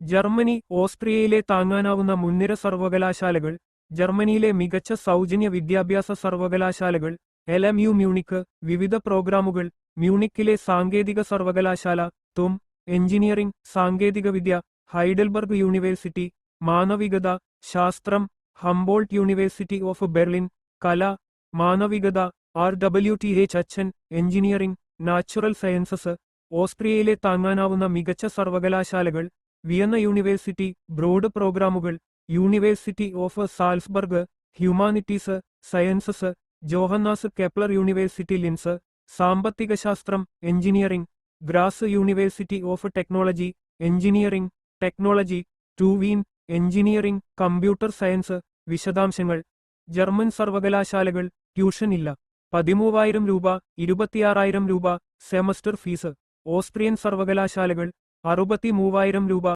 Germany ഓസ്ട്രിയയിലെ താങ്ങാനാവുന്ന മുൻനിര സർവകലാശാലകൾ ജർമ്മനിയിലെ മികച്ച സൗജന്യ വിദ്യാഭ്യാസ സർവകലാശാലകൾ എൽ എം യു മ്യൂണിക്ക് വിവിധ പ്രോഗ്രാമുകൾ മ്യൂണിക്കിലെ സാങ്കേതിക സർവകലാശാല തും എഞ്ചിനീയറിംഗ് സാങ്കേതികവിദ്യ ഹൈഡൽബർഗ് യൂണിവേഴ്സിറ്റി മാനവികത ശാസ്ത്രം ഹംബോൾട്ട് യൂണിവേഴ്സിറ്റി ഓഫ് ബെർലിൻ കല മാനവികത ആർ ഡബ്ല്യു ടി എച്ച് അച്ഛൻ എഞ്ചിനീയറിംഗ് നാച്ചുറൽ സയൻസസ് ഓസ്ട്രിയയിലെ താങ്ങാനാവുന്ന മികച്ച സർവകലാശാലകൾ വിയന്ന യൂണിവേഴ്സിറ്റി ബ്രോഡ് പ്രോഗ്രാമുകൾ university of Salzburg humanities sciences Johannes Kepler university Linz സാമ്പത്തിക ശാസ്ത്രം engineering Graz university of technology engineering technology TU Wien engineering computer science വിശദാംശങ്ങൾ German സർവകലാശാലകൾ ട്യൂഷൻ ഇല്ല. പതിമൂവായിരം രൂപ ഇരുപത്തിയാറായിരം രൂപ സെമസ്റ്റർ ഫീസ് ഓസ്ട്രിയൻ സർവകലാശാലകൾ അറുപത്തി മൂവായിരം രൂപ.